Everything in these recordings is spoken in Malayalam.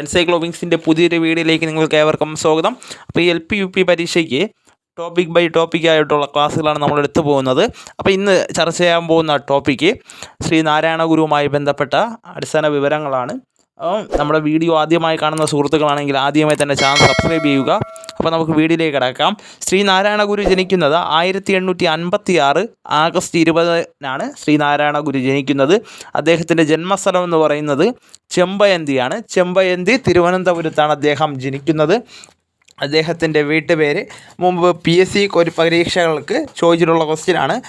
എൻസൈക്ലോബിങ്സിന്റെ പുതിയൊരു വീഡിയോയിലേക്ക് നിങ്ങൾക്ക് ഏവർക്കും സ്വാഗതം. അപ്പോൾ ഈ എൽ പി യു പി പരീക്ഷയ്ക്ക് ടോപ്പിക് ബൈ ടോപ്പിക് ആയിട്ടുള്ള ക്ലാസ്സുകളാണ് നമ്മൾ എടുത്തു പോകുന്നത്. അപ്പോൾ ഇന്ന് ചർച്ച ചെയ്യാൻ പോകുന്ന ടോപ്പിക്ക് ശ്രീ നാരായണ ഗുരുവുമായി ബന്ധപ്പെട്ട അടിസ്ഥാന വിവരങ്ങളാണ്. നമ്മുടെ വീഡിയോ ആദ്യമായി കാണുന്ന സുഹൃത്തുക്കളാണെങ്കിൽ ആദ്യമായി തന്നെ ചാനൽ സബ്സ്ക്രൈബ് ചെയ്യുക. അപ്പോൾ നമുക്ക് വീഡിയോയിലേക്ക് കിടക്കാം. ശ്രീനാരായണ ഗുരു ജനിക്കുന്നത് ആയിരത്തി എണ്ണൂറ്റി അൻപത്തി ആറ് ആഗസ്റ്റ് ഇരുപതിനാണ് ശ്രീനാരായണ ഗുരു ജനിക്കുന്നത്. അദ്ദേഹത്തിന്റെ ജന്മസ്ഥലം എന്ന് പറയുന്നത് ചെമ്പയന്തിയാണ്. ചെമ്പയന്തി തിരുവനന്തപുരത്താണ് അദ്ദേഹം ജനിക്കുന്നത്. അദ്ദേഹത്തിന്റെ വീട്ടുപേര് മുമ്പ് പി എസ് സി ഒരു പരീക്ഷകൾക്ക് ചോദിച്ചിട്ടുള്ള ക്വസ്റ്റ്യനാണ്.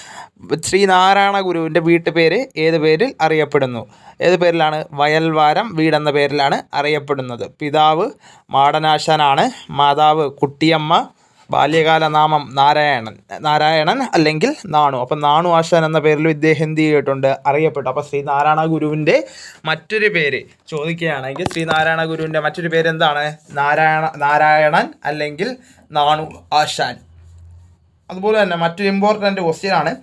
ശ്രീനാരായണ ഗുരുവിന്റെ വീട്ടുപേര് ഏത് പേരിൽ അറിയപ്പെടുന്നു? ഏത് പേരിലാണ്? വയൽവാരം വീടെന്ന പേരിലാണ് അറിയപ്പെടുന്നത്. പിതാവ് മാടനാശാനാണ്. മാതാവ് കുട്ടിയമ്മ. ബാല്യകാല നാമം നാരായണൻ. നാരായണൻ അല്ലെങ്കിൽ നാണു. അപ്പം നാണു ആശാൻ എന്ന പേരിൽ ഇദ്ദേഹം എന്ത് ചെയ്തിട്ടുണ്ട്? അറിയപ്പെട്ടു. അപ്പോൾ ശ്രീനാരായണ ഗുരുവിന്റെ മറ്റൊരു പേര് ചോദിക്കുകയാണെങ്കിൽ ശ്രീനാരായണ ഗുരുവിന്റെ മറ്റൊരു പേര് എന്താണ്? നാരായണ നാരായണൻ അല്ലെങ്കിൽ നാണു ആശാൻ. അതുപോലെ തന്നെ മറ്റൊരു ഇമ്പോർട്ടന്റ് ക്വസ്റ്റ്യൻ ആണ്.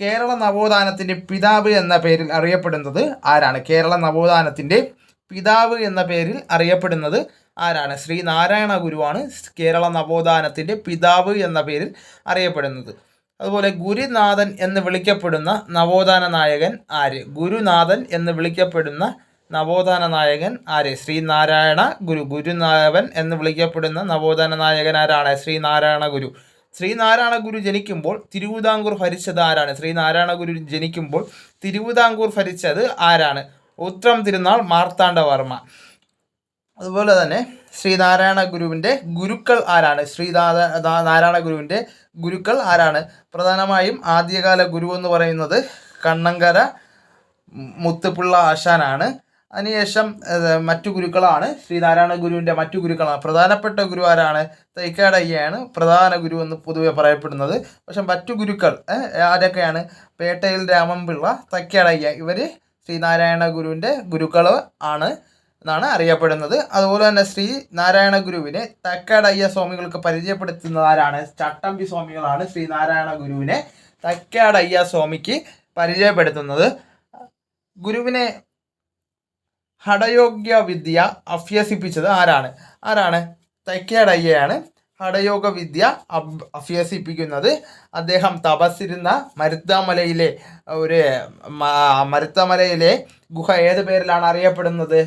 കേരള നവോത്ഥാനത്തിന്റെ പിതാവ് എന്ന പേരിൽ അറിയപ്പെടുന്നത് ആരാണ്? കേരള നവോത്ഥാനത്തിന്റെ പിതാവ് എന്ന പേരിൽ അറിയപ്പെടുന്നത് ആരാണ്? ശ്രീ നാരായണ ഗുരുവാണ് കേരള നവോത്ഥാനത്തിന്റെ പിതാവ് എന്ന പേരിൽ അറിയപ്പെടുന്നത്. അതുപോലെ ഗുരുനാഥൻ എന്ന് വിളിക്കപ്പെടുന്ന നവോത്ഥാന നായകൻ ആര്? ഗുരുനാഥൻ എന്ന് വിളിക്കപ്പെടുന്ന നവോത്ഥാന നായകൻ ആര്? ശ്രീനാരായണ ഗുരു. ഗുരുനാഥൻ എന്ന് വിളിക്കപ്പെടുന്ന നവോത്ഥാന നായകൻ ആരാണ്? ശ്രീനാരായണ ഗുരു. ശ്രീനാരായണ ഗുരു ജനിക്കുമ്പോൾ തിരുവിതാംകൂർ ഭരിച്ചത് ആരാണ്? ശ്രീനാരായണ ഗുരു ജനിക്കുമ്പോൾ തിരുവിതാംകൂർ ഭരിച്ചത് ആരാണ്? ഉത്രം തിരുനാൾ മാർത്താണ്ഡവർമ്മ അതുപോലെ തന്നെ ശ്രീനാരായണ ഗുരുവിന്റെ ഗുരുക്കൾ ആരാണ്? ശ്രീനാരാ നാരായണ ഗുരുവിന്റെ ഗുരുക്കൾ ആരാണ്? പ്രധാനമായും ആദ്യകാല ഗുരു എന്ന് പറയുന്നത് കണ്ണങ്കര മുത്തുപിള്ള ആശാനാണ്. അതിനുശേഷം മറ്റു ഗുരുക്കളാണ്. ശ്രീനാരായണ ഗുരുവിന്റെ മറ്റു ഗുരുക്കളാണ്. പ്രധാനപ്പെട്ട ഗുരു ആരാണ്? തൈക്കാടയ്യാണ് പ്രധാന ഗുരു എന്ന് പൊതുവെ പറയപ്പെടുന്നത്. പക്ഷെ മറ്റു ഗുരുക്കൾ ആരൊക്കെയാണ്? പേട്ടയിൽ രാമൻപിള്ള തൈക്കാടയ്യ ഇവർ ശ്രീനാരായണ ഗുരുവിന്റെ ഗുരുക്കൾ ആണ്. എന്നാണ് അറിയപ്പെടുന്നത്. അതുപോലെ തന്നെ ശ്രീ നാരായണ ഗുരുവിനെ തക്കാടയ്യ സ്വാമികൾക്ക് പരിചയപ്പെടുത്തുന്നത് ആരാണ് ചട്ടമ്പി സ്വാമികളാണ് ശ്രീ നാരായണ ഗുരുവിനെ തക്കാടയ്യ സ്വാമിക്ക് പരിചയപ്പെടുത്തുന്നത്. ഗുരുവിനെ ഹടയോഗ്യ വിദ്യ അഭ്യസിപ്പിച്ചത് ആരാണ്? ആരാണ്? തക്കാടയ്യയാണ് ഹടയോഗ വിദ്യ അഭ്യസിപ്പിക്കുന്നത്. അദ്ദേഹം തപസ്സിരുന്ന മരുത്താമലയിലെ ഒരു മരുത്തമലയിലെ ഗുഹ ഏത് പേരിലാണ് അറിയപ്പെടുന്നത്?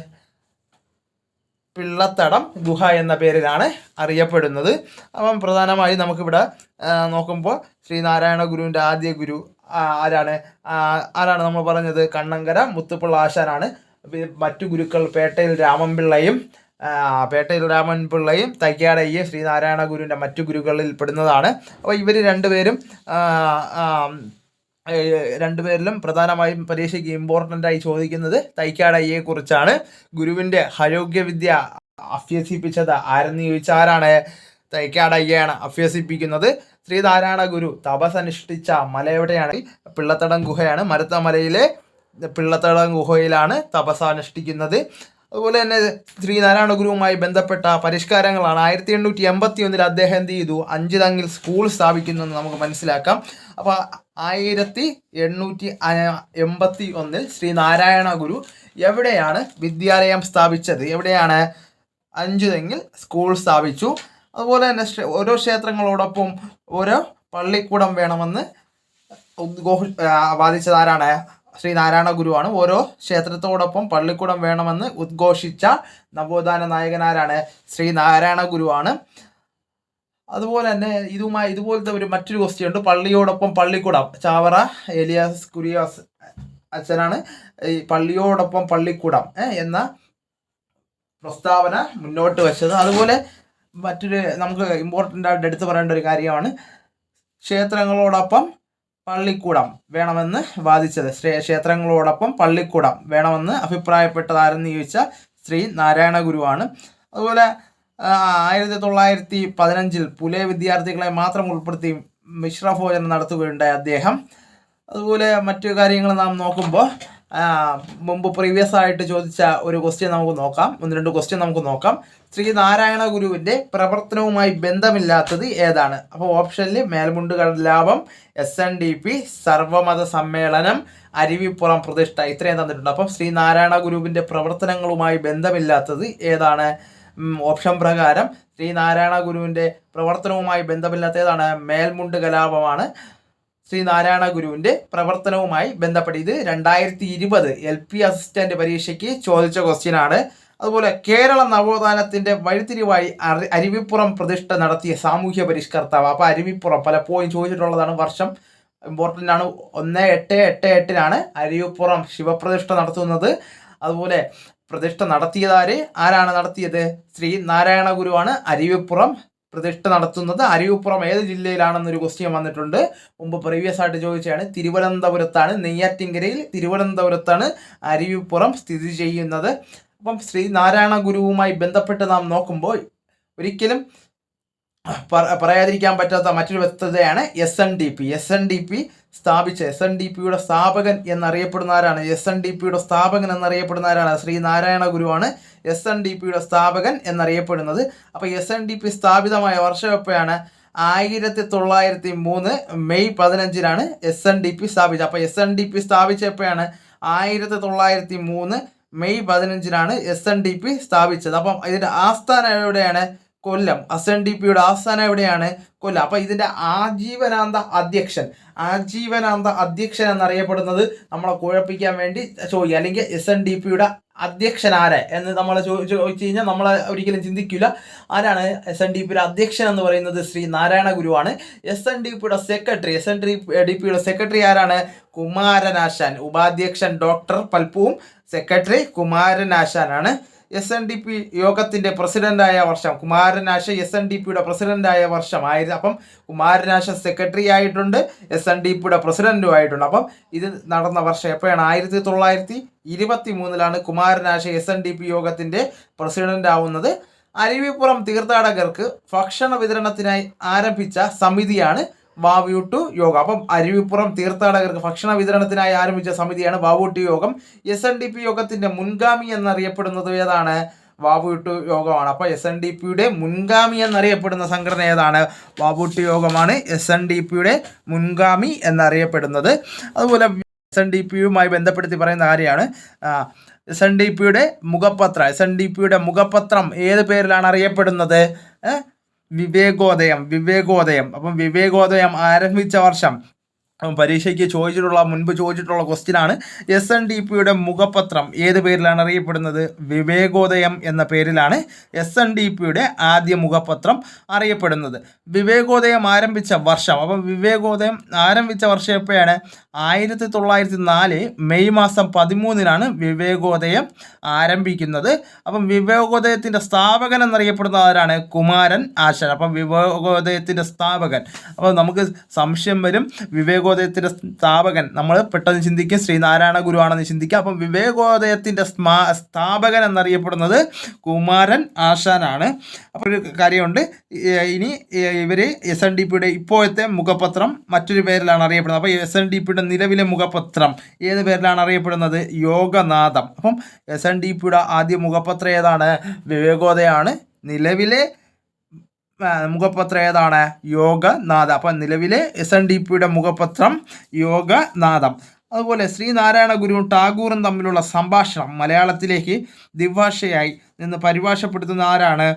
പിള്ളത്തടം ഗുഹ എന്ന പേരിലാണ് അറിയപ്പെടുന്നത്. അപ്പം പ്രധാനമായി നമുക്കിവിടെ നോക്കുമ്പോൾ ശ്രീനാരായണ ഗുരുവിന്റെ ആദ്യ ഗുരു ആരാണ്? ആരാണ് നമ്മൾ പറഞ്ഞത്? കണ്ണങ്കര മുത്തുപ്പിള്ള ആശാനാണ്. മറ്റു ഗുരുക്കൾ പേട്ടയിൽ രാമൻപിള്ളയും പേട്ടയിൽ രാമൻപിള്ളയും തൈക്കാടയ്യ ശ്രീനാരായണ ഗുരുവിന്റെ മറ്റു ഗുരുക്കളിൽ പെടുന്നതാണ്. അപ്പോൾ ഇവർ രണ്ടുപേരും രണ്ടുപേരിലും പ്രധാനമായും പരീക്ഷയ്ക്ക് ഇമ്പോർട്ടന്റ് ആയി ചോദിക്കുന്നത് തൈക്കാടയ്യയെ കുറിച്ചാണ്. ഗുരുവിന്റെ ആരോഗ്യവിദ്യ അഭ്യസിപ്പിച്ചത് ആരെന്ന് ചോദിച്ചാരാണ് ആരാണ് തൈക്കാടയ്യയാണ് അഭ്യസിപ്പിക്കുന്നത്. ശ്രീനാരായണ ഗുരു തപസനുഷ്ഠിച്ച മല എവിടെയാണ്? പിള്ളത്തടം ഗുഹയാണ്. മരുത്തമലയിലെ പിള്ളത്തടം ഗുഹയിലാണ് തപസാനുഷ്ഠിക്കുന്നത് അതുപോലെ തന്നെ ശ്രീനാരായണ ഗുരുവുമായി ബന്ധപ്പെട്ട പരിഷ്കാരങ്ങളാണ്. ആയിരത്തി എണ്ണൂറ്റി എൺപത്തി ഒന്നിൽ അദ്ദേഹം എന്ത് ചെയ്തു? അഞ്ച് തങ്ങിൽ സ്കൂൾ സ്ഥാപിക്കുന്നു എന്ന് നമുക്ക് മനസ്സിലാക്കാം. അപ്പോൾ ആയിരത്തി എണ്ണൂറ്റി എൺപത്തി ഒന്നിൽ ശ്രീനാരായണ ഗുരു എവിടെയാണ് വിദ്യാലയം സ്ഥാപിച്ചത്? എവിടെയാണ്? അഞ്ചു തെങ്ങിൽ സ്കൂൾ സ്ഥാപിച്ചു. അതുപോലെ തന്നെ ഓരോ ക്ഷേത്രങ്ങളോടൊപ്പം ഓരോ പള്ളിക്കൂടം വേണമെന്ന് വാദിച്ചത് ആരാണ്? ശ്രീനാരായണ ഗുരുവാണ്. ഓരോ ക്ഷേത്രത്തോടൊപ്പം പള്ളിക്കൂടം വേണമെന്ന് ഉദ്ഘോഷിച്ച നവോത്ഥാന നായകനാരാണ് ശ്രീനാരായണ ഗുരുവാണ്. അതുപോലെ തന്നെ ഇതുമായി ഇതുപോലത്തെ ഒരു മറ്റൊരു ഉണ്ട് പള്ളിയോടൊപ്പം പള്ളിക്കൂടം. ചാവറ എലിയാസ് കുരിയാസ് അച്ഛനാണ്. ഈ പള്ളിയോടൊപ്പം പള്ളിക്കൂടം എന്ന പ്രസ്താവന മുന്നോട്ട് വെച്ചത്. അതുപോലെ മറ്റൊരു നമുക്ക് ഇമ്പോർട്ടന്റ് ആയിട്ട് എടുത്തു പറയേണ്ട ഒരു കാര്യമാണ്. ക്ഷേത്രങ്ങളോടൊപ്പം പള്ളിക്കൂടം വേണമെന്ന് വാദിച്ചത്. ക്ഷേത്രങ്ങളോടൊപ്പം പള്ളിക്കൂടം വേണമെന്ന് അഭിപ്രായപ്പെട്ടതാരെന്ന് ചോദിച്ച ശ്രീ നാരായണ ഗുരുവാണ്. അതുപോലെ ആയിരത്തി തൊള്ളായിരത്തി പതിനഞ്ചിൽ പുലേ വിദ്യാർത്ഥികളെ മാത്രം ഉൾപ്പെടുത്തി മിശ്രഭോജനം നടത്തുകയുണ്ടായി അദ്ദേഹം. അതുപോലെ മറ്റു കാര്യങ്ങൾ നാം നോക്കുമ്പോൾ മുമ്പ് പ്രീവിയസ് ആയിട്ട് ചോദിച്ച ഒരു ക്വസ്റ്റ്യൻ നമുക്ക് നോക്കാം. ഒന്ന് രണ്ട് ക്വസ്റ്റ്യൻ നമുക്ക് നോക്കാം. ശ്രീ നാരായണ ഗുരുവിന്റെ പ്രവർത്തനവുമായി ബന്ധമില്ലാത്തത് ഏതാണ്? അപ്പോൾ ഓപ്ഷനിൽ മേൽമുണ്ട് കടലാഭം എസ് എൻ ഡി പി സർവമത സമ്മേളനം അരുവിപ്പുറം പ്രതിഷ്ഠ ഇത്രയും തന്നിട്ടുണ്ട്. അപ്പം ശ്രീ നാരായണ ഗുരുവിന്റെ പ്രവർത്തനങ്ങളുമായി ബന്ധമില്ലാത്തത് ഏതാണ്? ഓപ്ഷൻ പ്രകാരം ശ്രീ നാരായണ ഗുരുവിന്റെ പ്രവർത്തനവുമായി ബന്ധമില്ലാത്ത ഏതാണ്? മേൽമുണ്ട് കലാപമാണ് ശ്രീ നാരായണ ഗുരുവിന്റെ പ്രവർത്തനവുമായി ബന്ധപ്പെട്ട് ഇത് രണ്ടായിരത്തി ഇരുപത് എൽ പി അസിസ്റ്റന്റ് പരീക്ഷയ്ക്ക് ചോദിച്ച ക്വസ്റ്റ്യൻ ആണ്. അതുപോലെ കേരള നവോത്ഥാനത്തിന്റെ വഴിത്തിരിവായി അറി- അരുവിപ്പുറം പ്രതിഷ്ഠ നടത്തിയ സാമൂഹ്യ പരിഷ്കർത്താവ്. അപ്പോൾ അരുവിപ്പുറം പലപ്പോഴും ചോദിച്ചിട്ടുള്ളതാണ് വർഷം ഇമ്പോർട്ടന്റ് ആണ് ഒന്ന് എട്ട് എട്ട് എട്ടിനാണ് അരുവിപ്പുറം ശിവപ്രതിഷ്ഠ നടത്തുന്നത്. അതുപോലെ പ്രതിഷ്ഠ നടത്തിയതാര് ആരാണ് നടത്തിയത്? ശ്രീ നാരായണ ഗുരുവാണ് അരുവിപ്പുറം പ്രതിഷ്ഠ നടത്തുന്നത്. അരുവിപ്പുറം ഏത് ജില്ലയിലാണെന്നൊരു ക്വസ്റ്റ്യൻ വന്നിട്ടുണ്ട്. മുമ്പ് പ്രീവിയസ് ആയിട്ട് ചോദിച്ചാണ് തിരുവനന്തപുരത്താണ്. നെയ്യാറ്റിൻകരയിൽ തിരുവനന്തപുരത്താണ് അരുവിപ്പുറം സ്ഥിതി ചെയ്യുന്നത്. അപ്പം ശ്രീനാരായണ ഗുരുവുമായി ബന്ധപ്പെട്ട് നാം നോക്കുമ്പോൾ ഒരിക്കലും പറയാതിരിക്കാൻ പറ്റാത്ത മറ്റൊരു വ്യക്തതയാണ് S N D P S N D P സ്ഥാപിച്ച എസ് എൻ ഡി പിയുടെ സ്ഥാപകൻ എന്നറിയപ്പെടുന്ന ആരാണ് എസ് എൻ ഡി പിയുടെ സ്ഥാപകൻ എന്നറിയപ്പെടുന്ന ആരാണ് ശ്രീ നാരായണ ഗുരുവാണ് എസ് എൻ ഡി പിയുടെ സ്ഥാപകൻ എന്നറിയപ്പെടുന്നത്. അപ്പോൾ എസ് എൻ ഡി പി സ്ഥാപിതമായ വർഷം എപ്പോഴാണ് ആയിരത്തി തൊള്ളായിരത്തി മൂന്ന് മെയ് പതിനഞ്ചിനാണ് എസ് എൻ ഡി പി സ്ഥാപിച്ചത്. അപ്പോൾ എസ് എൻ ഡി പി സ്ഥാപിച്ച എപ്പോഴാണ് ആയിരത്തി തൊള്ളായിരത്തി മൂന്ന് മെയ് പതിനഞ്ചിനാണ് എസ് എൻ ഡി പി സ്ഥാപിച്ചത്. അപ്പം ഇതിന്റെ ആസ്ഥാനം എവിടെയാണ്? കൊല്ലം. എസ് എൻ ഡി പിയുടെ ആസ്ഥാനം എവിടെയാണ്? കൊല്ലം. അപ്പോൾ ഇതിന്റെ ആജീവനാന്ത അധ്യക്ഷൻ. ആജീവനാന്ത അധ്യക്ഷൻ എന്നറിയപ്പെടുന്നത് നമ്മളെ കുഴപ്പിക്കാൻ വേണ്ടി ചോദിക്കുക. അല്ലെങ്കിൽ എസ് എൻ ഡി പിയുടെ അധ്യക്ഷൻ ആരെ എന്ന് നമ്മൾ ചോദിച്ചു കഴിഞ്ഞാൽ നമ്മൾ ഒരിക്കലും ചിന്തിക്കില്ല ആരാണ് എസ് എൻ ഡി പിയുടെ അധ്യക്ഷൻ എന്ന് പറയുന്നത്? ശ്രീ നാരായണ ഗുരുവാണ്. എസ് എൻ ഡി പിയുടെ സെക്രട്ടറി എസ് എൻ ഡി പിയുടെ സെക്രട്ടറി ആരാണ്? കുമാരനാശാൻ. ഉപാധ്യക്ഷൻ ഡോക്ടർ പൽപ്പുവും സെക്രട്ടറി കുമാരനാശാനാണ്. എസ് എൻ ഡി പി യോഗത്തിന്റെ പ്രസിഡന്റായ വർഷം കുമാരനാശ എസ് എൻ ഡി പിയുടെ പ്രസിഡന്റായ വർഷം ആയിരുന്നു അപ്പം കുമാരനാശ സെക്രട്ടറി ആയിട്ടുണ്ട് എസ് എൻ ഡി പിയുടെ പ്രസിഡന്റും ആയിട്ടുണ്ട്. അപ്പം ഇത് നടന്ന വർഷം എപ്പോഴാണ്? ആയിരത്തി തൊള്ളായിരത്തി ഇരുപത്തി മൂന്നിലാണ് Kumaranasan S N D P യോഗത്തിന്റെ പ്രസിഡന്റ് ആവുന്നത്. അരുവിപ്പുറം തീർത്ഥാടകർക്ക് ഭക്ഷണ വിതരണത്തിനായി ആരംഭിച്ച സമിതിയാണ് വാവ്യൂട്ടു യോഗ. അപ്പം അരുവിപ്പുറം തീർത്ഥാടകർക്ക് ഭക്ഷണ വിതരണത്തിനായി ആരംഭിച്ച സമിതിയാണ് വാവൂട്ടു യോഗം. എസ് എൻ ഡി പി യോഗത്തിന്റെ മുൻഗാമി എന്നറിയപ്പെടുന്നത് ഏതാണ്? വാവൂട്ടു യോഗമാണ്. അപ്പോൾ എസ് എൻ ഡി പിയുടെ മുൻഗാമി എന്നറിയപ്പെടുന്ന സംഘടന ഏതാണ്? വാവൂട്ടു യോഗമാണ് എസ് എൻ ഡി പിയുടെ മുൻഗാമി എന്നറിയപ്പെടുന്നത്. അതുപോലെ എസ് എൻ ഡി പിയുമായി ബന്ധപ്പെടുത്തി പറയുന്ന കാര്യമാണ്. എസ് എൻ ഡി പിയുടെ മുഖപത്രം എസ് എൻ ഡി പിയുടെ മുഖപത്രം ഏത് പേരിലാണ് അറിയപ്പെടുന്നത്? വിവേകോദയം വിവേകോദയം. അപ്പം വിവേകോദയം ആരംഭിച്ച വർഷം പരീക്ഷയ്ക്ക് ചോദിച്ചിട്ടുള്ള മുൻപ് ചോദിച്ചിട്ടുള്ള ക്വസ്റ്റ്യനാണ് എസ് എൻ ഡി പിയുടെ മുഖപത്രം. ഏത് പേരിലാണ് അറിയപ്പെടുന്നത്? വിവേകോദയം എന്ന പേരിലാണ് എസ് എൻ ഡി പിയുടെ ആദ്യ മുഖപത്രം അറിയപ്പെടുന്നത്. വിവേകോദയം ആരംഭിച്ച വർഷം. അപ്പം വിവേകോദയം ആരംഭിച്ച വർഷം എപ്പോഴാണ്? ആയിരത്തി തൊള്ളായിരത്തി നാല് മെയ് മാസം പതിമൂന്നിനാണ് വിവേകോദയം ആരംഭിക്കുന്നത്. അപ്പം വിവേകോദയത്തിന്റെ സ്ഥാപകൻ എന്നറിയപ്പെടുന്ന ആരാണ്? കുമാരൻ ആശാൻ. അപ്പം വിവേകോദയത്തിന്റെ സ്ഥാപകൻ. അപ്പം നമുക്ക് സംശയം വരും. വിവേകോദയത്തിന്റെ സ്ഥാപകൻ. നമ്മൾ പെട്ടെന്ന് ചിന്തിക്കും ശ്രീനാരായണ ഗുരുവാണെന്ന് ചിന്തിക്കുക അപ്പം വിവേകോദയത്തിന്റെ സ്മാ സ്ഥാപകൻ എന്നറിയപ്പെടുന്നത് കുമാരൻ ആശാനാണ്. അപ്പോൾ ഒരു കാര്യമുണ്ട്. ഇനി ഇവർ എസ് എൻ ഡി പിയുടെ ഇപ്പോഴത്തെ മുഖപത്രം മറ്റൊരു പേരിലാണ് അറിയപ്പെടുന്നത്. അപ്പോൾ എസ് എൻ ഡി പിയുടെ നിലവിലെ മുഖപത്രം ഏത് പേരിലാണ് അറിയപ്പെടുന്നത്? യോഗനാഥം. അപ്പം എസ് എൻ ഡി പിയുടെ ആദ്യ മുഖപത്രം ഏതാണ്? വിവേകോദയാണ്. നിലവിലെ മുഖപത്രം ഏതാണ്? യോഗനാഥം. അപ്പം നിലവിലെ എസ് എൻ ഡി പിയുടെ മുഖപത്രം യോഗനാഥം. അതുപോലെ ശ്രീനാരായണ ഗുരുവും ടാഗോറും തമ്മിലുള്ള സംഭാഷണം മലയാളത്തിലേക്ക് ദ്വിഭാഷയായി നിന്ന് പരിഭാഷപ്പെടുത്തുന്ന ആരാണ്?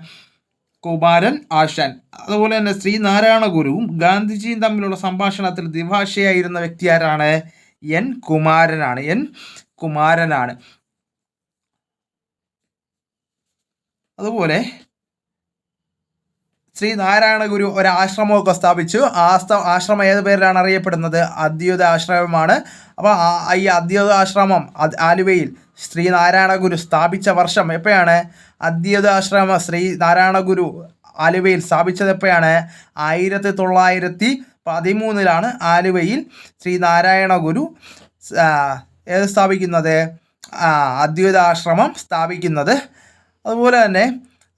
കുമാരൻ ആശാൻ. അതുപോലെ തന്നെ ശ്രീനാരായണ ഗുരുവും ഗാന്ധിജിയും തമ്മിലുള്ള സംഭാഷണത്തിൽ ദ്വിഭാഷയായിരുന്ന വ്യക്തി ആരാണ്? എൻ കുമാരനാണ്. എൻ കുമാരനാണ്. അതുപോലെ ശ്രീ നാരായണ ഗുരു ഒരു ആശ്രമമൊക്കെ സ്ഥാപിച്ചു. ആ ആശ്രമം ഏത് പേരിലാണ് അറിയപ്പെടുന്നത്? അദ്വൈത ആശ്രമമാണ് അപ്പോൾ ഈ അദ്വൈത ആശ്രമം ആലുവയിൽ ശ്രീ നാരായണ ഗുരു സ്ഥാപിച്ച വർഷം എപ്പോഴാണ്? അദ്വൈത ആശ്രമ ശ്രീ നാരായണ ഗുരു ആലുവയിൽ സ്ഥാപിച്ചത് എപ്പോഴാണ്? ആയിരത്തി തൊള്ളായിരത്തി പതിമൂന്നിലാണ് ആലുവയിൽ ശ്രീ നാരായണ ഗുരു ഏത് സ്ഥാപിക്കുന്നത്? അദ്വൈതാശ്രമം സ്ഥാപിക്കുന്നത്. അതുപോലെ തന്നെ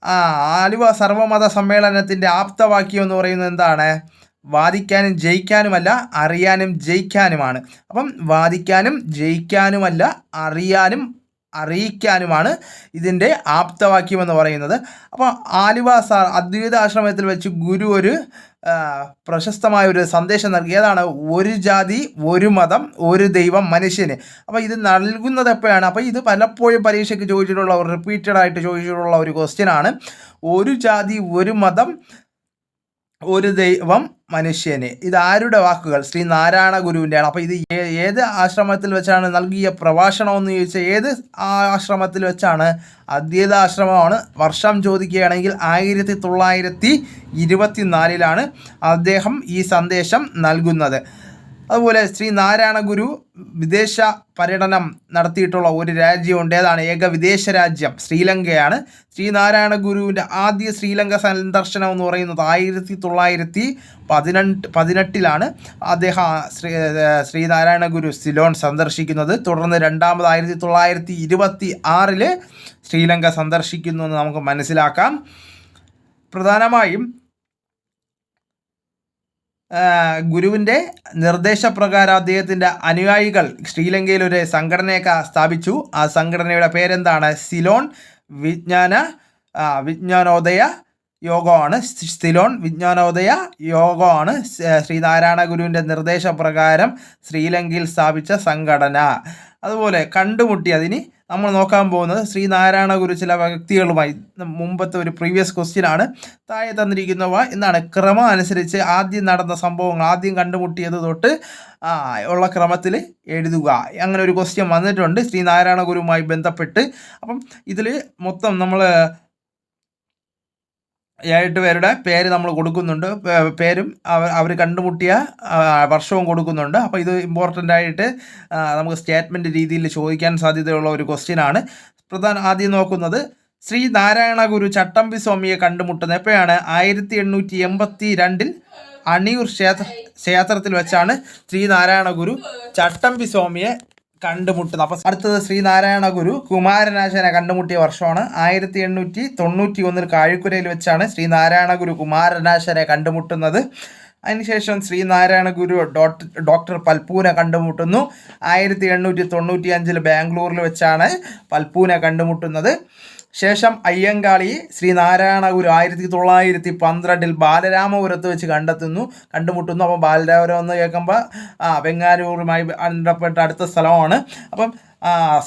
ആ ആലുവ സർവമത സമ്മേളനത്തിന്റെ ആപ്തവാക്യം എന്ന് പറയുന്നത് എന്താണ്? വാദിക്കാനും ജയിക്കാനുമല്ല അറിയാനും ജയിക്കാനുമാണ്. അപ്പം വാദിക്കാനും ജയിക്കാനുമല്ല അറിയാനും അറിയിക്കാനുമാണ് ഇതിന്റെ ആപ്തവാക്യം എന്ന് പറയുന്നത്. അപ്പോൾ ആലുവ സാർ അദ്വൈത ആശ്രമത്തിൽ വെച്ച് ഗുരു ഒരു പ്രശസ്തമായ ഒരു സന്ദേശം നൽകിയതാണ് ഒരു ജാതി ഒരു മതം ഒരു ദൈവം മനുഷ്യന്. അപ്പോൾ ഇത് നൽകുന്നത് എപ്പോഴാണ്? അപ്പോൾ ഇത് പലപ്പോഴും പരീക്ഷയ്ക്ക് ചോദിച്ചിട്ടുള്ള റിപ്പീറ്റഡ് ആയിട്ട് ചോദിച്ചിട്ടുള്ള ഒരു ക്വസ്റ്റ്യൻ ആണ്. ഒരു ജാതി ഒരു മതം ഒരു ദൈവം മനുഷ്യന്. ഇത് ആരുടെ വാക്കുകൾ? ശ്രീ നാരായണ ഗുരുവിന്റെയാണ് അപ്പോൾ ഇത് ഏത് ആശ്രമത്തിൽ വെച്ചാണ് നൽകിയ പ്രഭാഷണം എന്ന് ചോദിച്ചാൽ ഏത് ആശ്രമത്തിൽ വെച്ചാണ് അദ്വൈത ആശ്രമമാണ് വർഷം ചോദിക്കുകയാണെങ്കിൽ ആയിരത്തി തൊള്ളായിരത്തി അദ്ദേഹം ഈ സന്ദേശം നൽകുന്നത്. അതുപോലെ ശ്രീ നാരായണ ഗുരു വിദേശ പര്യടനം നടത്തിയിട്ടുള്ള ഒരു രാജ്യമുണ്ട്. ഏതാണ്? ഏക വിദേശ രാജ്യം ശ്രീലങ്കയാണ്. ശ്രീ നാരായണ ഗുരുവിന്റെ ആദ്യ ശ്രീലങ്ക സന്ദർശനം എന്ന് പറയുന്നത് ആയിരത്തി തൊള്ളായിരത്തി പതിനെട്ട് പതിനെട്ടിലാണ് അദ്ദേഹം ശ്രീ ശ്രീനാരായണ ഗുരു സിലോൺ സന്ദർശിക്കുന്നത്. തുടർന്ന് രണ്ടാമത് ആയിരത്തി തൊള്ളായിരത്തി ഇരുപത്തി ആറിൽ ശ്രീലങ്ക സന്ദർശിക്കുന്നു എന്ന് നമുക്ക് മനസ്സിലാക്കാം. പ്രധാനമായും ഗുരുവിന്റെ നിർദ്ദേശപ്രകാരം അദ്ദേഹത്തിന്റെ അനുയായികൾ ശ്രീലങ്കയിൽ ഒരു സംഘടനയൊക്കെ സ്ഥാപിച്ചു. ആ സംഘടനയുടെ പേരെന്താണ്? സിലോൺ വിജ്ഞാന വിജ്ഞാനോദയ യോഗമാണ്. സിലോൺ വിജ്ഞാനോദയ യോഗമാണ് ശ്രീനാരായണ ഗുരുവിന്റെ നിർദ്ദേശപ്രകാരം ശ്രീലങ്കയിൽ സ്ഥാപിച്ച സംഘടന. അതുപോലെ കണ്ടുമുട്ടി അതിന് നമ്മൾ നോക്കാൻ പോകുന്നത് ശ്രീനാരായണ ഗുരു ചില വ്യക്തികളുമായി. മുമ്പത്തെ ഒരു പ്രീവിയസ് ക്വസ്റ്റ്യൻ ആണ്. താഴെ തന്നിരിക്കുന്നവ എന്നാണ്. ക്രമം അനുസരിച്ച് ആദ്യം നടന്ന സംഭവങ്ങൾ ആദ്യം കണ്ടുമുട്ടിയത് തൊട്ട് ഉള്ള ക്രമത്തിൽ എഴുതുക. അങ്ങനെ ഒരു ക്വസ്റ്റ്യൻ വന്നിട്ടുണ്ട് ശ്രീനാരായണ ഗുരുവുമായി ബന്ധപ്പെട്ട്. അപ്പം ഇതിൽ മൊത്തം നമ്മൾ ഏഴെട്ട് പേരുടെ പേര് നമ്മൾ കൊടുക്കുന്നുണ്ട്. പേരും അവർ കണ്ടുമുട്ടിയ വർഷവും കൊടുക്കുന്നുണ്ട്. അപ്പോൾ ഇത് ഇമ്പോർട്ടന്റ് ആയിട്ട് നമുക്ക് സ്റ്റേറ്റ്മെന്റ് രീതിയിൽ ചോദിക്കാൻ സാധ്യതയുള്ള ഒരു ക്വസ്റ്റ്യൻ ആണ്. പ്രധാന ആദ്യം നോക്കുന്നത് ശ്രീ നാരായണ ഗുരു ചട്ടമ്പി സ്വാമിയെ കണ്ടുമുട്ടുന്നത് എപ്പോഴാണ്? ആയിരത്തി എണ്ണൂറ്റി എൺപത്തി രണ്ടിൽ അണിയൂർ ക്ഷേത്ര ക്ഷേത്രത്തിൽ വെച്ചാണ് ശ്രീ നാരായണ ഗുരു ചട്ടമ്പി സ്വാമിയെ കണ്ടുമുട്ടുന്നത്. അപ്പോൾ അടുത്തത് ശ്രീനാരായണ ഗുരു കുമാരനാശനെ കണ്ടുമുട്ടിയ വർഷമാണ്. ആയിരത്തി എണ്ണൂറ്റി തൊണ്ണൂറ്റി ഒന്നിൽ കാഴിക്കുരയിൽ വെച്ചാണ് ശ്രീനാരായണ ഗുരു കുമാരനാശനെ കണ്ടുമുട്ടുന്നത്. അതിനുശേഷം ശ്രീനാരായണ ഗുരു ഡോക്ടർ ഡോക്ടർ പൽപ്പൂനെ കണ്ടുമുട്ടുന്നു. ആയിരത്തി എണ്ണൂറ്റി തൊണ്ണൂറ്റി അഞ്ചിൽ ബാംഗ്ലൂരിൽ വെച്ചാണ് പൽപ്പൂനെ കണ്ടുമുട്ടുന്നത്. ശേഷം അയ്യങ്കാളി ശ്രീ നാരായണഗുരു ആയിരത്തി തൊള്ളായിരത്തി പന്ത്രണ്ടിൽ ബാലരാമപുരത്ത് വെച്ച് കണ്ടെത്തുന്നു. കണ്ടുമുട്ടുന്നു. അപ്പം ബാലരാമപുരം എന്ന് കേൾക്കുമ്പോൾ ആ വെങ്ങാനൂരുമായി ബന്ധപ്പെട്ട അടുത്ത സ്ഥലമാണ്. അപ്പം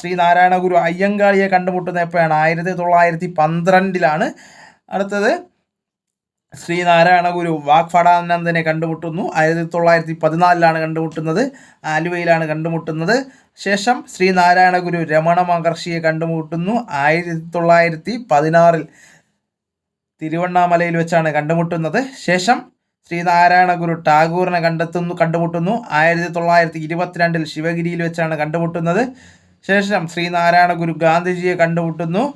ശ്രീ നാരായണഗുരു അയ്യങ്കാളിയെ കണ്ടുമുട്ടുന്ന എപ്പോഴാണ്? ആയിരത്തി തൊള്ളായിരത്തി പന്ത്രണ്ടിലാണ് അടുത്തത് ശ്രീനാരായണ ഗുരു വാഗ്ഭടാനന്ദനെ കണ്ടുമുട്ടുന്നു. ആയിരത്തി തൊള്ളായിരത്തി പതിനാലിലാണ് കണ്ടുമുട്ടുന്നത്. ആലുവയിലാണ് കണ്ടുമുട്ടുന്നത്. ശേഷം ശ്രീനാരായണ ഗുരു രമണ മഹർഷിയെ കണ്ടുമുട്ടുന്നു. ആയിരത്തി തൊള്ളായിരത്തി പതിനാറിൽ തിരുവണ്ണാമലയിൽ വെച്ചാണ് കണ്ടുമുട്ടുന്നത്. ശേഷം ശ്രീനാരായണ ഗുരു ടാഗോറിനെ കണ്ടെത്തുന്നു കണ്ടുമുട്ടുന്നു. ആയിരത്തി തൊള്ളായിരത്തി ഇരുപത്തിരണ്ടിൽ ശിവഗിരിയിൽ വെച്ചാണ് കണ്ടുമുട്ടുന്നത്. ശേഷം ശ്രീനാരായണ ഗുരു ഗാന്ധിജിയെ കണ്ടുമുട്ടുന്നു.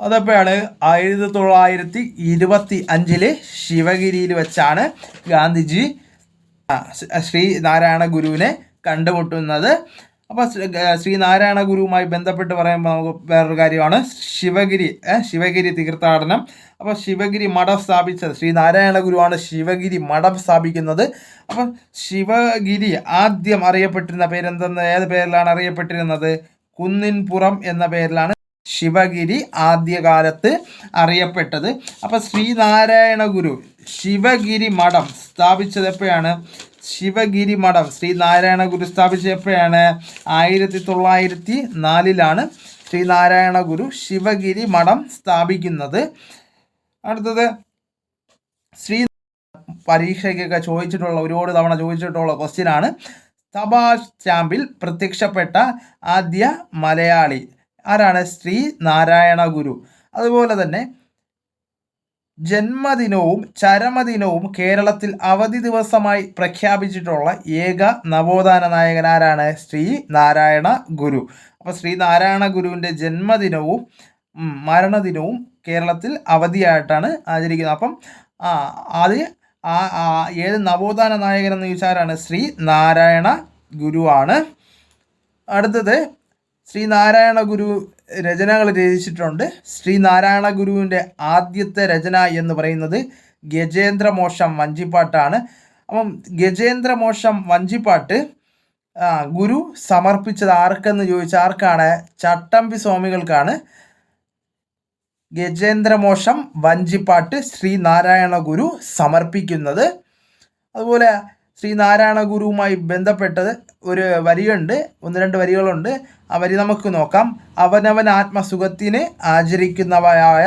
അതപ്പോഴാണ് ആയിരത്തി തൊള്ളായിരത്തി ഇരുപത്തി അഞ്ചിൽ ശിവഗിരിയിൽ വെച്ചാണ് ഗാന്ധിജി ശ്രീ- നാരായണ ഗുരുവിനെ കണ്ടുമുട്ടുന്നത്. അപ്പോൾ ശ്രീ നാരായണ ഗുരുവുമായി ബന്ധപ്പെട്ട് പറയുമ്പോൾ നമുക്ക് വേറൊരു കാര്യമാണ്. ശിവഗിരി ശിവഗിരി തീർത്ഥാടനം. അപ്പോൾ ശിവഗിരി മഠം സ്ഥാപിച്ചത് ശ്രീ നാരായണ ഗുരുവാണ് ശിവഗിരി മഠം സ്ഥാപിക്കുന്നത്. അപ്പം ശിവഗിരി ആദ്യം അറിയപ്പെട്ടിരുന്ന പേരെന്തെന്ന് ഏത് പേരിലാണ് അറിയപ്പെട്ടിരുന്നത്? കുന്നിൻപുറം എന്ന പേരിലാണ് ശിവഗിരി ആദ്യകാലത്ത് അറിയപ്പെട്ടത്. അപ്പോൾ ശ്രീനാരായണ ഗുരു ശിവഗിരി മഠം സ്ഥാപിച്ചത് എപ്പോഴാണ്? ശിവഗിരി മഠം ശ്രീനാരായണ ഗുരു സ്ഥാപിച്ചത് എപ്പോഴാണ്? ആയിരത്തി തൊള്ളായിരത്തി നാലിലാണ് ശ്രീനാരായണ ഗുരു ശിവഗിരി മഠം സ്ഥാപിക്കുന്നത്. അടുത്തത് ശ്രീ പരീക്ഷയ്ക്കൊക്കെ ചോദിച്ചിട്ടുള്ള ഒരുപാട് തവണ ചോദിച്ചിട്ടുള്ള ക്വസ്റ്റ്യൻ ആണ്. സഭാ സ്റ്റാമ്പിൽ പ്രത്യക്ഷപ്പെട്ട ആദ്യ മലയാളി. ആരാണ്? ശ്രീ നാരായണ ഗുരു. അതുപോലെ തന്നെ ജന്മദിനവും ചരമദിനവും കേരളത്തിൽ അവധി ദിവസമായി പ്രഖ്യാപിച്ചിട്ടുള്ള ഏക നവോത്ഥാന നായകൻ ആരാണ്? ശ്രീ നാരായണ ഗുരു. അപ്പോൾ ശ്രീ നാരായണ ഗുരുവിന്റെ ജന്മദിനവും മരണദിനവും കേരളത്തിൽ അവധിയായിട്ടാണ് ആചരിക്കുന്നത്. അപ്പം അത് ഏത് നവോത്ഥാന നായകൻ എന്ന് ചോദിച്ചാലാണ് ശ്രീ നാരായണ ഗുരുവാണ്. അടുത്തത് ശ്രീ നാരായണ ഗുരു രചനകൾ രചിച്ചിട്ടുണ്ട്. ശ്രീ നാരായണ ഗുരുവിന്റെ ആദ്യത്തെ രചന എന്ന് പറയുന്നത് ഗജേന്ദ്രമോഷം വഞ്ചിപ്പാട്ടാണ്. അപ്പം ഗജേന്ദ്രമോഷം വഞ്ചിപ്പാട്ട് ഗുരു സമർപ്പിച്ചത് ആർക്കെന്ന് ചോദിച്ചാൽ ആർക്കാണ്? ചട്ടമ്പി സ്വാമികൾക്കാണ്. ഗജേന്ദ്രമോഷം വഞ്ചിപ്പാട്ട് ശ്രീനാരായണ ഗുരു സമർപ്പിക്കുന്നത്. അതുപോലെ ശ്രീനാരായണ ഗുരുവുമായി ബന്ധപ്പെട്ടത് ഒരു വരിയുണ്ട്. ഒന്ന് രണ്ട് വരികളുണ്ട്. ആ വരി നമുക്ക് നോക്കാം. അവനവൻ ആത്മസുഖത്തിന് ആചരിക്കുന്നവയായ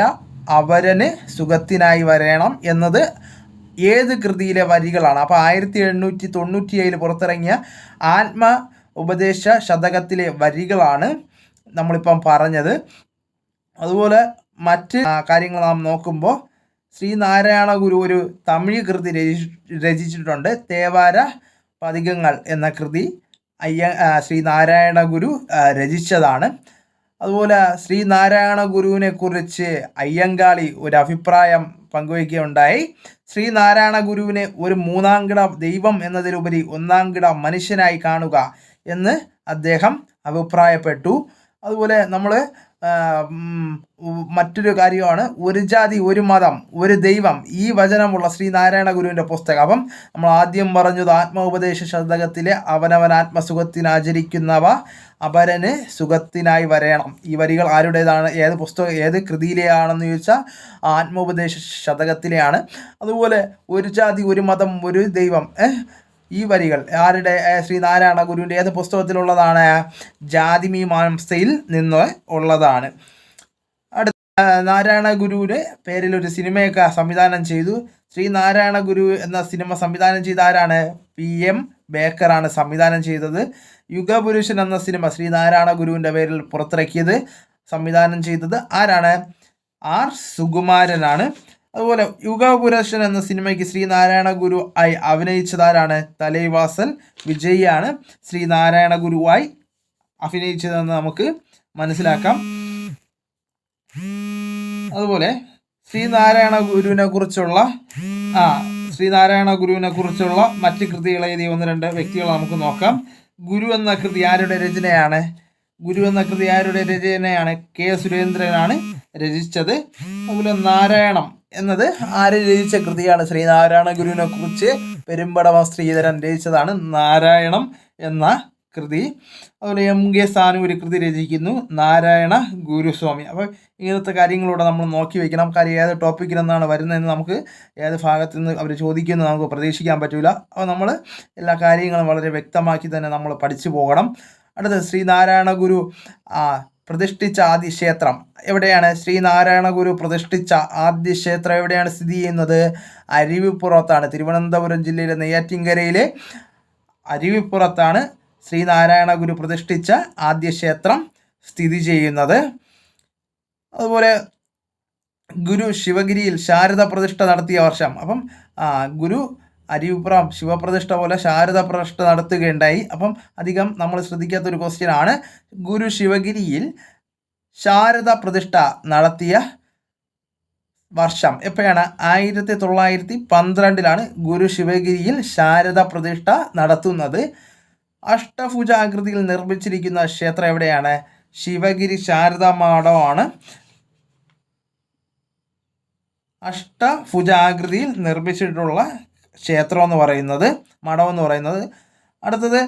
അവരന് സുഖത്തിനായി വരയണം എന്നത് ഏത് കൃതിയിലെ വരികളാണ്? അപ്പോൾ ആയിരത്തി എണ്ണൂറ്റി തൊണ്ണൂറ്റി ഏഴിൽ പുറത്തിറങ്ങിയ ആത്മ ഉപദേശ ശതകത്തിലെ വരികളാണ് നമ്മളിപ്പം പറഞ്ഞത്. അതുപോലെ മറ്റ് കാര്യങ്ങൾ നാം നോക്കുമ്പോൾ ശ്രീനാരായണ ഗുരു ഒരു തമിഴ് കൃതി രചിച്ചിട്ടുണ്ട്. തേവാര പതികങ്ങൾ എന്ന കൃതി അയ്യ ശ്രീനാരായണ ഗുരു രചിച്ചതാണ്. അതുപോലെ ശ്രീനാരായണ ഗുരുവിനെ കുറിച്ച് അയ്യങ്കാളി ഒരു അഭിപ്രായം പങ്കുവയ്ക്കുകയുണ്ടായി. ശ്രീനാരായണ ഗുരുവിനെ ഒരു മൂന്നാംകിട ദൈവം എന്നതിലുപരി ഒന്നാംകിട മനുഷ്യനായി കാണുക എന്ന് അദ്ദേഹം അഭിപ്രായപ്പെട്ടു. അതുപോലെ നമ്മൾ മറ്റൊരു കാര്യമാണ്. ഒരു ജാതി ഒരു മതം ഒരു ദൈവം ഈ വചനമുള്ള ശ്രീനാരായണ ഗുരുവിന്റെ പുസ്തകം. അപ്പം നമ്മൾ ആദ്യം പറഞ്ഞത് ആത്മോപദേശ ശതകത്തിലെ അവനവൻ ആത്മസുഖത്തിനാചരിക്കുന്നവ അപരന് സുഖത്തിനായി വരയണം ഈ വരികൾ ആരുടേതാണ്? ഏത് പുസ്തകം ഏത് കൃതിയിലെയാണെന്ന് ചോദിച്ചാൽ ആത്മോപദേശ ശതകത്തിലെയാണ്. അതുപോലെ ഒരു ജാതി ഒരു മതം ഒരു ദൈവം ഈ വരികൾ ആരുടെ ശ്രീനാരായണ ഗുരുവിന്റെ ഏത് പുസ്തകത്തിലുള്ളതാണ്? ജാതിമീമാംസയിൽ നിന്ന് ഉള്ളതാണ്. അടുത്ത നാരായണ ഗുരുവിന്റെ പേരിൽ ഒരു സിനിമയൊക്കെ സംവിധാനം ചെയ്തു. ശ്രീ നാരായണ ഗുരു എന്ന സിനിമ സംവിധാനം ചെയ്ത ആരാണ്? പി. എം. ബേക്കറാണ് സംവിധാനം ചെയ്തത്. യുഗപുരുഷൻ എന്ന സിനിമ ശ്രീ നാരായണ ഗുരുവിന്റെ പേരിൽ പുറത്തിറക്കിയത് സംവിധാനം ചെയ്തത് ആരാണ്? ആർ സുകുമാരനാണ്. അതുപോലെ യുഗപുരുഷൻ എന്ന സിനിമയ്ക്ക് ശ്രീനാരായണ ഗുരു ആയി അഭിനയിച്ചതാരാണ് തലൈവാസൽ വിജയിയാണ്. ശ്രീനാരായണ ഗുരുവായി അഭിനയിച്ചതെന്ന് നമുക്ക് മനസ്സിലാക്കാം. അതുപോലെ ശ്രീനാരായണ ഗുരുവിനെ കുറിച്ചുള്ള ആ ശ്രീനാരായണ ഗുരുവിനെ കുറിച്ചുള്ള മറ്റ് കൃതികൾ എഴുതിയ ഒന്ന് രണ്ട് വ്യക്തികൾ നമുക്ക് നോക്കാം. ഗുരു എന്ന കൃതി ആരുടെ രചനയാണ്? ഗുരു എന്ന കൃതി ആരുടെ രചനയാണ്? കെ സുരേന്ദ്രനാണ് രചിച്ചത്. അതുപോലെ നാരായണം. എന്നത് ആര് രചിച്ച കൃതിയാണ്? ശ്രീനാരായണ ഗുരുവിനെ കുറിച്ച് പെരുമ്പടവ ശ്രീധരൻ രചിച്ചതാണ് നാരായണം എന്ന കൃതി. അതുപോലെ എം കെ സാനു ഒരു കൃതി രചിക്കുന്നു നാരായണ ഗുരുസ്വാമി. അപ്പോൾ ഇങ്ങനത്തെ കാര്യങ്ങളൂടെ നമ്മൾ നോക്കി വെക്കണം. കാര്യം ഏത് ടോപ്പിക്കിൽ നിന്നാണ് വരുന്നതെന്ന് നമുക്ക് ഏത് ഭാഗത്തു നിന്ന് അവർ ചോദിക്കുമെന്ന് നമുക്ക് പ്രതീക്ഷിക്കാൻ പറ്റില്ല അപ്പോൾ നമ്മൾ എല്ലാ കാര്യങ്ങളും വളരെ വ്യക്തമാക്കി തന്നെ നമ്മൾ പഠിച്ചു പോകണം. അടുത്തത് ശ്രീനാരായണ ഗുരു പ്രതിഷ്ഠിച്ച ആദ്യ ക്ഷേത്രം എവിടെയാണ്? ശ്രീനാരായണ ഗുരു പ്രതിഷ്ഠിച്ച ആദ്യ ക്ഷേത്രം എവിടെയാണ് സ്ഥിതി ചെയ്യുന്നത്? അരുവിപ്പുറത്താണ്. തിരുവനന്തപുരം ജില്ലയിലെ നെയ്യാറ്റിൻകരയിലെ അരുവിപ്പുറത്താണ് ശ്രീനാരായണ ഗുരു പ്രതിഷ്ഠിച്ച ആദ്യ ക്ഷേത്രം സ്ഥിതി ചെയ്യുന്നത്. അതുപോലെ ഗുരു ശിവഗിരിയിൽ ശാരദ പ്രതിഷ്ഠ നടത്തിയ വർഷം. അപ്പം ഗുരു അരിവിപ്പുറം ശിവപ്രതിഷ്ഠ പോലെ ശാരദ പ്രതിഷ്ഠ നടത്തുകയുണ്ടായി. അപ്പം അധികം നമ്മൾ ശ്രദ്ധിക്കാത്ത ഒരു ക്വസ്റ്റ്യൻ ആണ്. ഗുരു ശിവഗിരിയിൽ ശാരദ പ്രതിഷ്ഠ നടത്തിയ വർഷം എപ്പോഴാണ്? ആയിരത്തി തൊള്ളായിരത്തി പന്ത്രണ്ടിലാണ് ഗുരു ശിവഗിരിയിൽ ശാരദ പ്രതിഷ്ഠ നടത്തുന്നത്. അഷ്ടഭുജാകൃതിയിൽ നിർമ്മിച്ചിരിക്കുന്ന ക്ഷേത്രം എവിടെയാണ്? ശിവഗിരി ശാരദാ മഠമാണ് അഷ്ടഭുജാകൃതിയിൽ നിർമ്മിച്ചിട്ടുള്ള ക്ഷേത്രം എന്ന് പറയുന്നത് മഠം എന്ന് പറയുന്നത്. അടുത്തത്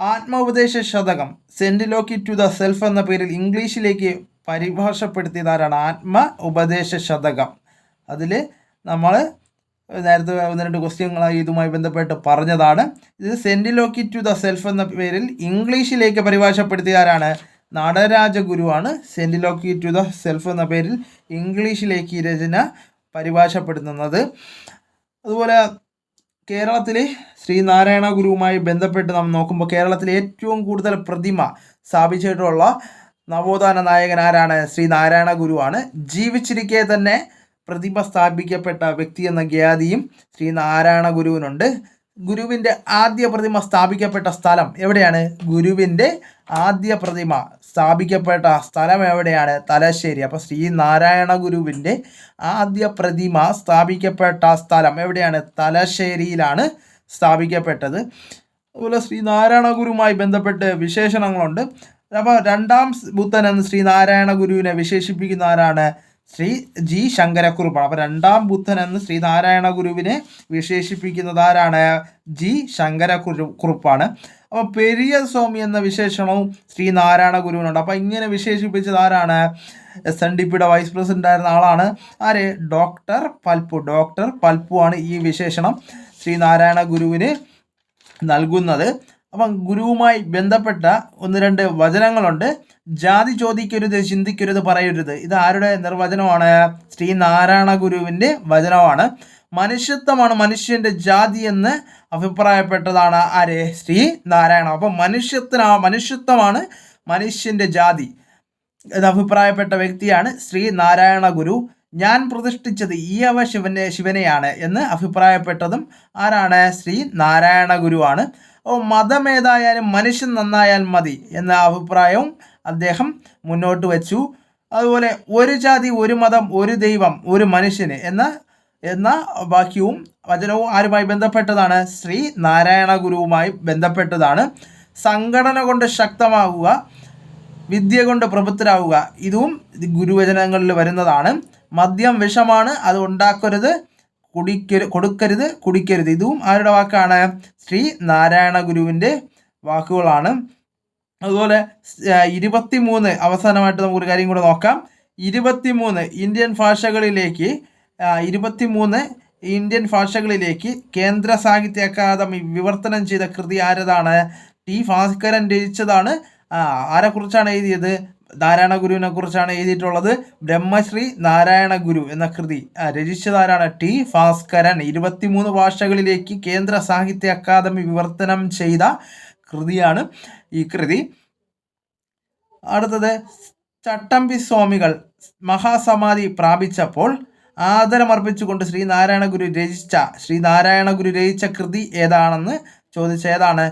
Atmopadesa Satakam centiloquy to the self എന്ന പേരിൽ ഇംഗ്ലീഷിലേക്ക് പരിഭാഷപ്പെടുത്തിയത് ആരാണ്? ആത്മ ഉപദേശ ശതകം. അതിൽ നമ്മൾ നേരത്തെ ഒന്ന് രണ്ട് ക്വസ്റ്റ്യങ്ങളായി ഇതുമായി ബന്ധപ്പെട്ട് പറഞ്ഞതാണ്. ഇത് സെന്റിലോക്കി ടു ദ സെൽഫ് എന്ന പേരിൽ ഇംഗ്ലീഷിലേക്ക് പരിഭാഷപ്പെടുത്തിയതാരാണ് ആരാണ്? നടരാജ ഗുരുവാണ്. സെന്റിലോക്കി ടു ദ സെൽഫ് എന്ന പേരിൽ ഇംഗ്ലീഷിലേക്ക് രചന പരിഭാഷപ്പെടുത്തുന്നത് അതുപോലെ കേരളത്തിലെ ശ്രീനാരായണ ഗുരുവുമായി ബന്ധപ്പെട്ട് നാം നോക്കുമ്പോൾ കേരളത്തിലെ ഏറ്റവും കൂടുതൽ പ്രതിമ സ്ഥാപിച്ചിട്ടുള്ള നവോത്ഥാന നായകൻ ആരാണ്? ശ്രീനാരായണ ഗുരുവാണ്. ജീവിച്ചിരിക്കെ തന്നെ പ്രതിമ സ്ഥാപിക്കപ്പെട്ട വ്യക്തി എന്ന ഖ്യാതിയും ശ്രീനാരായണ ഗുരുവിനുണ്ട്. ഗുരുവിന്റെ ആദ്യ പ്രതിമ സ്ഥാപിക്കപ്പെട്ട സ്ഥലം എവിടെയാണ്? ഗുരുവിന്റെ ആദ്യ പ്രതിമ സ്ഥാപിക്കപ്പെട്ട സ്ഥലം എവിടെയാണ്? തലശ്ശേരി. അപ്പോൾ ശ്രീനാരായണ ഗുരുവിന്റെ ആദ്യ പ്രതിമ സ്ഥാപിക്കപ്പെട്ട സ്ഥലം എവിടെയാണ്? തലശ്ശേരിയിലാണ് സ്ഥാപിക്കപ്പെട്ടത്. അതുപോലെ ശ്രീനാരായണ ഗുരുവുമായി ബന്ധപ്പെട്ട് വിശേഷണങ്ങളുണ്ട്. അപ്പോൾ രണ്ടാം ബുദ്ധൻ എന്ന് ശ്രീനാരായണ ഗുരുവിനെ വിശേഷിപ്പിക്കുന്ന ആരാണ്? ശ്രീ ജി ശങ്കരക്കുറുപ്പാണ്. അപ്പോൾ രണ്ടാം ബുദ്ധൻ എന്ന് ശ്രീനാരായണ ഗുരുവിനെ വിശേഷിപ്പിക്കുന്നത് ആരാണ്? ജി ശങ്കരക്കുരു കുറുപ്പാണ് അപ്പോൾ പെരിയ സ്വാമി എന്ന വിശേഷണവും ശ്രീനാരായണ ഗുരുവിനുണ്ട്. അപ്പോൾ ഇങ്ങനെ വിശേഷിപ്പിച്ചത് ആരാണ്? എസ് എൻ ഡി പിയുടെ വൈസ് പ്രസിഡന്റ് ആയിരുന്ന ആളാണ്. ആര്? ഡോക്ടർ പൽപ്പു. ഡോക്ടർ പൽപ്പു ആണ് ഈ വിശേഷണം ശ്രീനാരായണ ഗുരുവിന് നൽകുന്നത്. അപ്പം ഗുരുവുമായി ബന്ധപ്പെട്ട ഒന്ന് രണ്ട് വചനങ്ങളുണ്ട്. ജാതി ചോദിക്കരുത് ചിന്തിക്കരുത് പറയരുത്. ഇത് ആരുടെ നിർവചനമാണ്? ശ്രീനാരായണ ഗുരുവിന്റെ വചനമാണ്. മനുഷ്യത്വമാണ് മനുഷ്യന്റെ ജാതി എന്ന് അഭിപ്രായപ്പെട്ടതാണ് ആരെ? ശ്രീ നാരായണ. അപ്പം മനുഷ്യത്വനാ മനുഷ്യത്വമാണ് മനുഷ്യന്റെ ജാതി. എന്ന് അഭിപ്രായപ്പെട്ട വ്യക്തിയാണ് ശ്രീ നാരായണ ഗുരു. ഞാൻ പ്രതിഷ്ഠിച്ചത് ഈ അവ ശിവനെ ശിവനെയാണ് എന്ന് അഭിപ്രായപ്പെട്ടതും ആരാണ്? ശ്രീ നാരായണ ഗുരുവാണ്. ഓ മതമേതായാലും മനുഷ്യൻ നന്നായാൽ മതി എന്ന അഭിപ്രായവും അദ്ദേഹം മുന്നോട്ട് വച്ചു. അതുപോലെ ഒരു ജാതി ഒരു മതം ഒരു ദൈവം ഒരു മനുഷ്യന് എന്ന എന്ന വാക്യവും വചനവും ആരുമായി ബന്ധപ്പെട്ടതാണ്. ശ്രീ നാരായണ ഗുരുവുമായി ബന്ധപ്പെട്ടതാണ്. സംഘടന കൊണ്ട് ശക്തമാവുക വിദ്യ കൊണ്ട് പ്രബുദ്ധരാവുക ഇതും ഗുരുവചനങ്ങളിൽ വരുന്നതാണ്. മദ്യം വിഷമാണ് അത് ഉണ്ടാക്കരുത് കുടിക്കരു കൊടുക്കരുത് കുടിക്കരുത്. ഇതും ആരുടെ വാക്കാണ്? ശ്രീ നാരായണ ഗുരുവിന്റെ വാക്കുകളാണ്. അതുപോലെ ഇരുപത്തി മൂന്ന് അവസാനമായിട്ട് നമുക്കൊരു കാര്യം കൂടെ നോക്കാം. ഇരുപത്തി മൂന്ന് ഇന്ത്യൻ ഭാഷകളിലേക്ക് ഇരുപത്തി മൂന്ന് ഇന്ത്യൻ ഭാഷകളിലേക്ക് കേന്ദ്ര സാഹിത്യ അക്കാദമി വിവർത്തനം ചെയ്ത കൃതി ആരതാണ്? ടി ഭാസ്കരൻ രചിച്ചതാണ്. ആരെക്കുറിച്ചാണ് എഴുതിയത്? നാരായണ ഗുരുവിനെ കുറിച്ചാണ് എഴുതിയിട്ടുള്ളത്. ബ്രഹ്മശ്രീ നാരായണ ഗുരു എന്ന കൃതി. രചിച്ചതാരാണ് ടി ഭാസ്കരൻ. ഇരുപത്തിമൂന്ന് ഭാഷകളിലേക്ക് കേന്ദ്ര സാഹിത്യ അക്കാദമി വിവർത്തനം ചെയ്ത കൃതിയാണ് ഈ കൃതി. അടുത്തത് ചട്ടമ്പി സ്വാമികൾ മഹാസമാധി പ്രാപിച്ചപ്പോൾ ആദരമർപ്പിച്ചുകൊണ്ട് ശ്രീനാരായണ ഗുരു രചിച്ച ശ്രീനാരായണ ഗുരു രചിച്ച കൃതി ഏതാണെന്ന് ചോദിച്ച ഏതാണ്?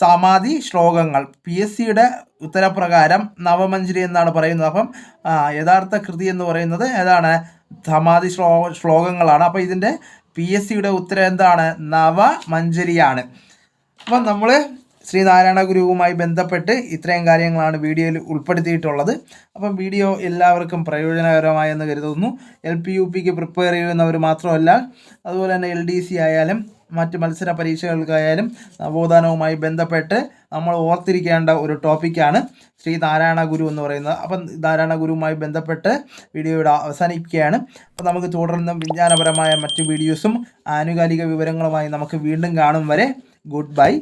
സമാധി ശ്ലോകങ്ങൾ. പി എസ് സിയുടെ ഉത്തരപ്രകാരം നവമഞ്ജരി എന്നാണ് പറയുന്നത്. അപ്പം യഥാർത്ഥ കൃതി എന്ന് പറയുന്നത് ഏതാണ്? സമാധി ശ്ലോ ശ്ലോകങ്ങളാണ്. അപ്പം ഇതിന്റെ പി എസ് സിയുടെ ഉത്തരം എന്താണ്? നവമഞ്ജരിയാണ്. അപ്പം നമ്മൾ ശ്രീനാരായണ ഗുരുവുമായി ബന്ധപ്പെട്ട് ഇത്രയും കാര്യങ്ങളാണ് വീഡിയോയിൽ ഉൾപ്പെടുത്തിയിട്ടുള്ളത്. അപ്പം വീഡിയോ എല്ലാവർക്കും പ്രയോജനകരമായെന്ന് കരുതുന്നു. എൽ പി യു പിക്ക് പ്രിപ്പയർ ചെയ്യുന്നവർ മാത്രമല്ല അതുപോലെ തന്നെ എൽ ഡി സി ആയാലും മറ്റ് മത്സര പരീക്ഷകൾക്കായാലും നവോത്ഥാനവുമായി ബന്ധപ്പെട്ട് നമ്മൾ ഓർത്തിരിക്കേണ്ട ഒരു ടോപ്പിക്കാണ് ശ്രീ നാരായണ ഗുരു എന്ന് പറയുന്നത്. അപ്പം നാരായണ ഗുരുവുമായി ബന്ധപ്പെട്ട് വീഡിയോ ഇവിടെ അവസാനിപ്പിക്കുകയാണ്. അപ്പം നമുക്ക് തുടർന്നും വിജ്ഞാനപരമായ മറ്റ് വീഡിയോസും ആനുകാലിക വിവരങ്ങളുമായി നമുക്ക് വീണ്ടും കാണും വരെ. Good bye